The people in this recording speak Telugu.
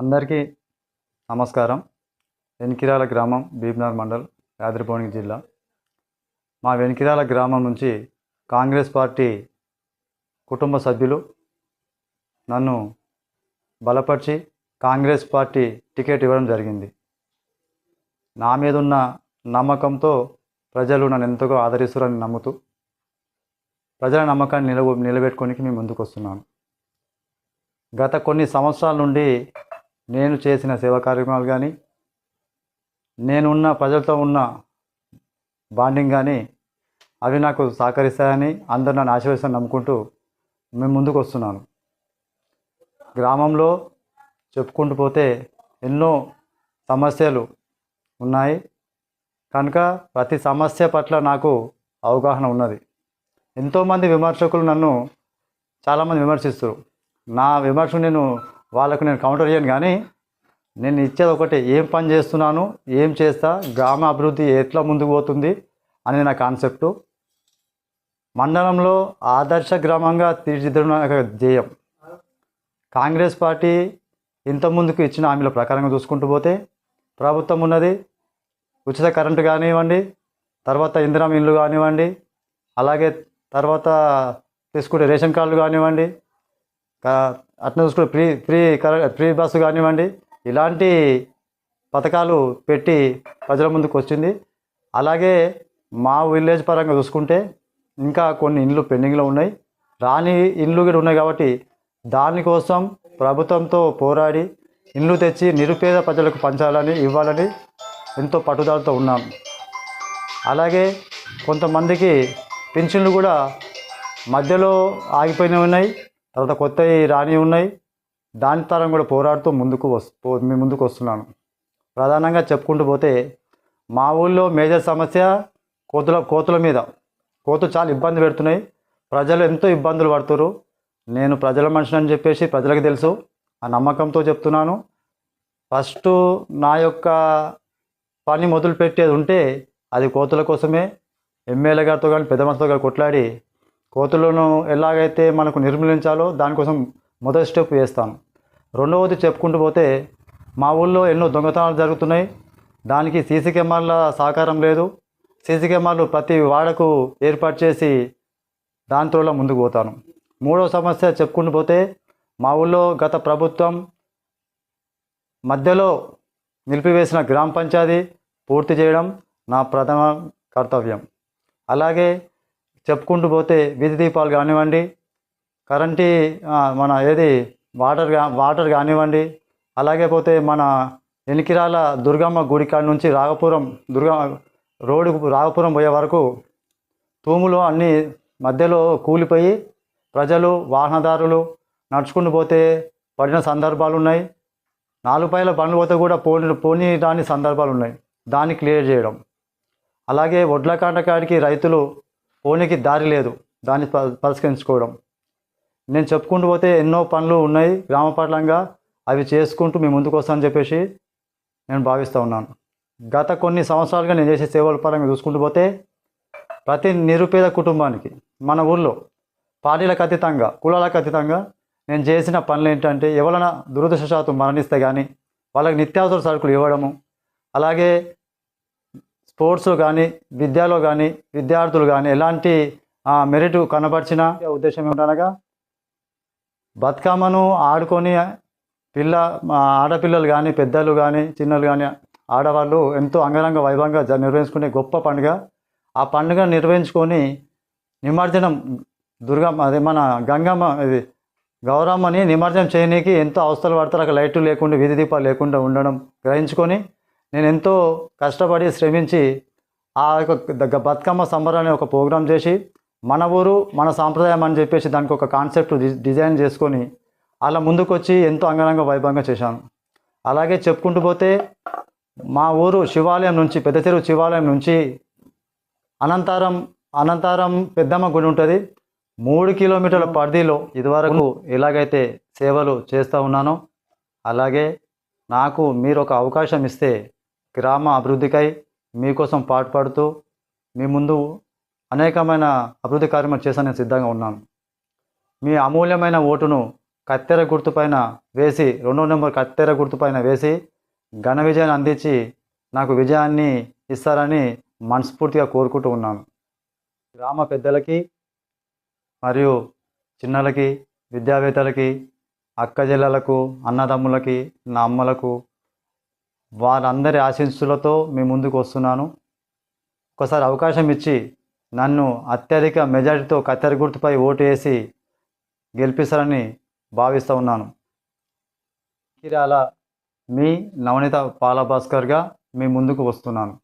అందరికీ నమస్కారం. వెనికిరాల గ్రామం భీమ్నార్ మండల్ యాదగిరిభువనగిరి జిల్లా. మా వెనికిరాల గ్రామం నుంచి కాంగ్రెస్ పార్టీ కుటుంబ సభ్యులు నన్ను బలపరిచి కాంగ్రెస్ పార్టీ టికెట్ ఇవ్వడం జరిగింది. నా మీద ఉన్న నమ్మకంతో ప్రజలు నన్ను ఎంతగా ఆదరిస్తారని నమ్ముతూ ప్రజల నమ్మకాన్ని నిలబ నిలబెట్టుకోనికి మేము ముందుకు వస్తున్నాను గత కొన్ని సంవత్సరాల నుండి నేను చేసిన సేవా కార్యక్రమాలు కానీ నేనున్న ప్రజలతో ఉన్న బాండింగ్ కానీ అవి నాకు సహకరిస్తాయని అందరు నన్ను ఆశీర్వదిస్తాను నమ్ముకుంటూ మేము ముందుకు వస్తున్నాను. గ్రామంలో చెప్పుకుంటూ పోతే ఎన్నో సమస్యలు ఉన్నాయి. కనుక ప్రతి సమస్య పట్ల నాకు అవగాహన ఉన్నది. ఎంతోమంది విమర్శకులు నన్ను చాలామంది విమర్శిస్తారు నా విమర్శను నేను వాళ్ళకు నేను కౌంటర్ చేయను కానీ నేను ఇచ్చేది ఒకటే. ఏం పని చేస్తున్నాను ఏం చేస్తా గ్రామ అభివృద్ధి ఎట్లా ముందుకు పోతుంది అనేది నా కాన్సెప్టు మండలంలో ఆదర్శ గ్రామంగా తీర్చిదిద్దడం నాకు ధ్యేయం. కాంగ్రెస్ పార్టీ ఇంత ముందుకు ఇచ్చిన హామీల ప్రకారంగా చూసుకుంటూ పోతే ప్రభుత్వం ఉన్నది ఉచిత కరెంటు కానివ్వండి తర్వాత ఇందిరా ఇల్లు కానివ్వండి అలాగే తర్వాత తీసుకుంటే రేషన్ కార్డులు కానివ్వండి అట్లా చూసుకుంటే ఫ్రీ ఫ్రీ ఫ్రీ బస్సు కానివ్వండి ఇలాంటి పథకాలు పెట్టి ప్రజల ముందుకు వచ్చింది. అలాగే మా విలేజ్ పరంగా చూసుకుంటే ఇంకా కొన్ని ఇండ్లు పెండింగ్లో ఉన్నాయి. రాని ఇండ్లు కూడా ఉన్నాయి కాబట్టి దానికోసం ప్రభుత్వంతో పోరాడి ఇండ్లు తెచ్చి నిరుపేద ప్రజలకు పంచాలని ఇవ్వాలని ఎంతో పట్టుదలతో ఉన్నాం. అలాగే కొంతమందికి పెన్షన్లు కూడా మధ్యలో ఆగిపోయినవి ఉన్నాయి. తర్వాత కొత్తవి రాని ఉన్నాయి. దాని తరం కూడా పోరాడుతూ ముందుకు వస్తూ పో- మీ ముందుకు వస్తున్నాను. ప్రధానంగా చెప్పుకుంటూ పోతే మా ఊళ్ళో మేజర్ సమస్య కోతుల కోతుల మీద. కోతులు చాలా ఇబ్బంది పెడుతున్నాయి. ప్రజలు ఎంతో ఇబ్బందులు పడుతున్నారు నేను ప్రజల మనిషిని అని చెప్పేసి ప్రజలకు తెలుసు. ఆ నమ్మకంతో చెప్తున్నాను. ఫస్ట్ నా యొక్క పని మొదలు పెట్టేది ఉంటే అది కోతుల కోసమే. ఎమ్మెల్యే గారితో కానీ పెద్ద మనుషులతో కానీ కొట్లాడి కోతులను ఎలాగైతే మనకు నిర్మూలించాలో దానికోసం మొదటి స్టెప్ వేస్తాను. రెండవది చెప్పుకుంటూ పోతే మా ఊళ్ళో ఎన్నో దొంగతనాలు జరుగుతున్నాయి. దానికి సీసీ కెమెరాల సహకారం లేదు. సీసీ కెమెరాలు ప్రతి వాడకు ఏర్పాటు చేసి దాంతో ముందుకు పోతాను. మూడవ సమస్య చెప్పుకుంటూ పోతే మా ఊళ్ళో గత ప్రభుత్వం మధ్యలో నిలిపివేసిన గ్రామ పంచాయతీ పూర్తి చేయడం నా ప్రథమ కర్తవ్యం. అలాగే చెప్పుకుంటూ పోతే వీధి దీపాలు కానివ్వండి కరెంటు మన ఏది వాటర్ వాటర్ కానివ్వండి అలాగే పోతే మన ఎనికిరాల దుర్గమ్మ గుడి కాడ నుంచి రాగపురం దుర్గా రోడ్డు రాగపురం పోయే వరకు తూములు అన్నీ మధ్యలో కూలిపోయి ప్రజలు వాహనదారులు నడుచుకుంటూ పోతే పడిన సందర్భాలు ఉన్నాయి. నాలుగు పైల బండ్లు పోతే కూడా పోని పోనీ రాని సందర్భాలు ఉన్నాయి. దాన్ని క్లియర్ చేయడం. అలాగే వడ్ల కాంటకాడికి రైతులు పోనీకి దారి లేదు. దాన్ని ప- పరిష్కరించుకోవడం. నేను చెప్పుకుంటూ పోతే ఎన్నో పనులు ఉన్నాయి గ్రామ పట్లంగా అవి చేసుకుంటూ మీ ముందుకు వస్తానని చెప్పేసి నేను భావిస్తూ ఉన్నాను. గత కొన్ని సంవత్సరాలుగా నేను చేసే సేవల పరంగా చూసుకుంటూ పోతే ప్రతి నిరుపేద కుటుంబానికి మన ఊళ్ళో పార్టీలకు అతీతంగా కులాలకు అతీతంగా నేను చేసిన పనులు ఏంటంటే ఎవరైనా దురదృష్టశాతం మరణిస్తే కానీ వాళ్ళకి నిత్యావసర సరుకులు ఇవ్వడము. అలాగే స్పోర్ట్స్ కానీ విద్యలో కానీ విద్యార్థులు కానీ ఎలాంటి మెరిట్ కనపరిచిన ఉద్దేశం ఏమిటనగా బతుకమ్మను ఆడుకొని పిల్ల ఆడపిల్లలు కానీ పెద్దలు కానీ చిన్నలు కానీ ఆడవాళ్ళు ఎంతో అంగరంగ వైభవంగా జ- నిర్వహించుకునే గొప్ప పండుగ. ఆ పండుగ నిర్వహించుకొని నిమజ్జనం దుర్గమ్మ అదే మన గంగమ్మ ఇది గౌరమ్మని నిమజ్జనం చేయనీకి ఎంతో అవసరాలు పడతారు. అక్కడ లైట్లు లేకుండా వీధి దీపాలు లేకుండా ఉండడం గ్రహించుకొని నేను ఎంతో కష్టపడి శ్రమించి ఆ యొక్క ద- బతుకమ్మ సంబరాన్ని ఒక ప్రోగ్రాం చేసి మన ఊరు మన సాంప్రదాయం అని చెప్పేసి దానికి ఒక కాన్సెప్ట్ డిజైన్ చేసుకొని అలా ముందుకొచ్చి ఎంతో అంగరంగ వైభవంగా చేశాను. అలాగే చెప్పుకుంటూ పోతే మా ఊరు శివాలయం నుంచి పెద్ద చెరువు శివాలయం నుంచి అనంతారం అనంతారం పెద్దమ్మ గుడి ఉంటుంది. మూడు కిలోమీటర్ల పరిధిలో ఇదివరకు ఎలాగైతే సేవలు చేస్తూ ఉన్నానో అలాగే నాకు మీరు ఒక అవకాశం ఇస్తే గ్రామ అభివృద్ధికై మీకోసం పాటుపడుతూ మీ ముందు అనేకమైన అభివృద్ధి కార్యక్రమాలు చేశాను నేను సిద్ధంగా ఉన్నాను. మీ అమూల్యమైన ఓటును కత్తెర గుర్తు పైన వేసి రెండో నెంబర్ కత్తెర గుర్తుపైన వేసి ఘన విజయాన్ని అందించి నాకు విజయాన్ని ఇస్తారని మనస్ఫూర్తిగా కోరుకుంటూ ఉన్నాను. గ్రామ పెద్దలకి మరియు చిన్నలకి విద్యావేత్తలకి అక్క చెల్లెలకు అన్నదమ్ములకి నా అమ్మలకు వారందరి ఆశీస్సులతో మీ ముందుకు వస్తున్నాను. ఒకసారి అవకాశం ఇచ్చి నన్ను అత్యధిక మెజారిటీతో కత్తెర గుర్తుపై ఓటు వేసి గెలిపిస్తారని భావిస్తూ ఉన్నాను. కిరాల మీ నవనీత పాలభాస్కర్గా మీ ముందుకు వస్తున్నాను.